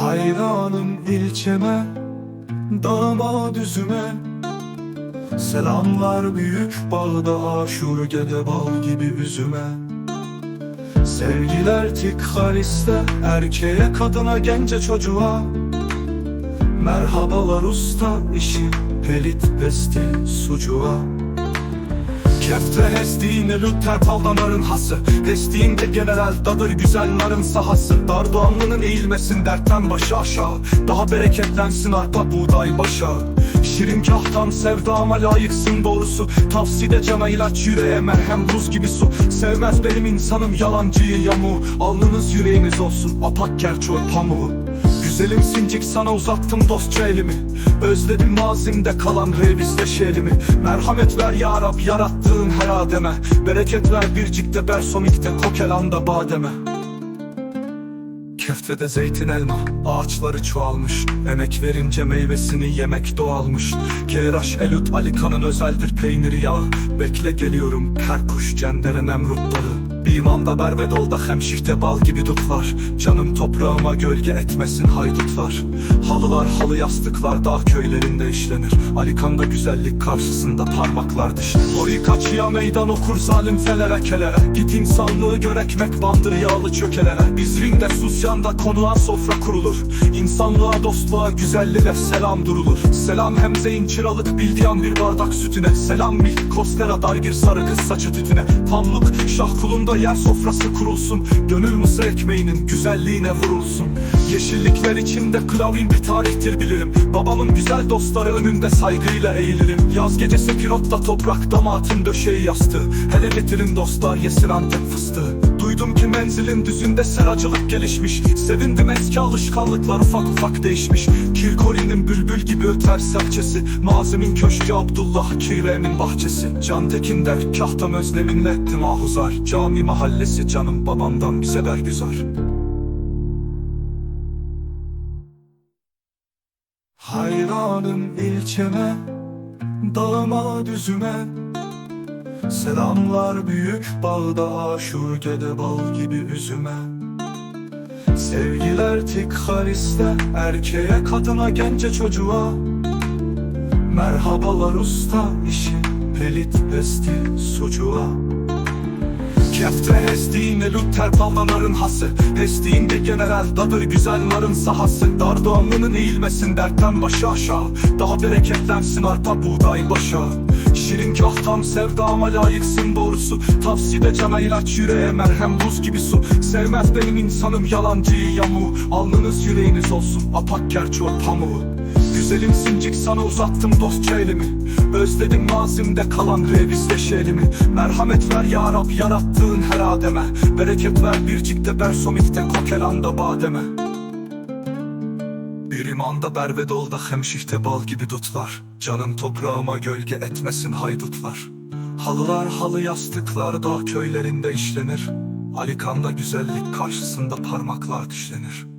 Hayranım ilçeme Dağıma düzüme. Selamlar büyük bağda aşur gede bal gibi üzüme. Sevgiler tik haliste Erkeğe kadına gence çocuğa. Merhabalar usta işi Pelit besti sucuğa Kefte hestiğini lütter paldanarın hası. Hestiğinde general dadır güzel narın sahası Dardoğanlının eğilmesin dertten başı aşağı. Daha bereketlensin arpa buğday başağı Şirin kahtan sevdama layıksın doğrusu. Tavside cana ilaç yüreğe merhem buz gibi su. Sevmez benim insanım yalancıyı yamuğu Alnınız yüreğiniz olsun apak gerçoy pamuğu Güzelim sincik sana uzattım dostça elimi. Özledim mazimde kalan revizde şehrimi. Merhamet ver ya Rab yarattığın her ademe Bereket ver bircikte bersomikte kokelanda bademe. Keftede zeytin elma Ağaçları çoğalmış. Emek verince meyvesini yemek doğalmış. Keraş elut alikanın özeldir peyniri yağı. Bekle geliyorum kerkuş cendere nemrutları Bimanda bervedolda hemşihte bal gibi dutlar. Canım toprağıma gölge etmesin haydutlar. Halılar halı yastıklar dağ köylerinde işlenir. Alikanda güzellik karşısında parmaklar dişlenir Orayı kaçıya meydan okur zalim felere kelere. Git insanlığı gör ekmek bandır yağlı çökelere. Biz ringde susyanda konuğa sofra kurulur. İnsanlığa dostluğa güzelliğe selam durulur. Selam hemzeyin çıralık bildiğin bir bardak sütüne. Selam milk kostera dargir sarı kız saçı tütüne. Pamluk şah kulunda yer sofrası kurulsun. Gönül mısır ekmeğinin güzelliğine vurulsun. Yeşillikler içinde klavin bir tarihtir bilirim. Babamın güzel dostları önünde saygıyla eğilirim. Yaz gecesi pirotta toprak damatın döşeği yastığı Hele getirin dostlar yesin antep fıstığı Duydum ki menzilin düzünde seracılık gelişmiş. Sevindim eski alışkanlıklar ufak ufak değişmiş. Kirkori'nin bülbül gibi öter serçesi. Mazim'in köşkü Abdullah Kire'nin bahçesi. Can Tekin der kahtam özleminle ettim ahuzar. Cami mahallesi canım babamdan bize bergüzar Hayranım ilçeme Dağıma düzüme Selamlar büyük bağda aşur gede bal gibi üzüme. Sevgiler tik haliste Erkeğe kadına gence çocuğa. Merhabalar usta işi Pelit besti sucuğa. Kefte hestiğinde lütter palmanarın hası? Hestiğinde general dadır güzel narın sahası Dardoğanlının eğilmesin dertten başı aşağı. Daha bereketlensin arpa buğday başağı Şirin kahtam sevdama layıksın doğrusu. Tavside cana ilaç yüreğe merhem buz gibi su. Sevmez benim insanım yalancıyı yamuğu Alnınız yüreğiniz olsun apak gerçoy pamuğu Güzelim sincik sana uzattım dostça elimi. Özledim mazimde kalan revizde şehrimi Merhamet ver ya Rab yarattığın her ademe. Bereket ver bircikte bersomikte kokelanda bademe bir imanda bervedolda hemşihte bal gibi dutlar. Canım toprağıma gölge etmesin haydutlar. Halılar halı yastıklar dağ köylerinde işlenir. Alikanda güzellik karşısında parmaklar dişlenir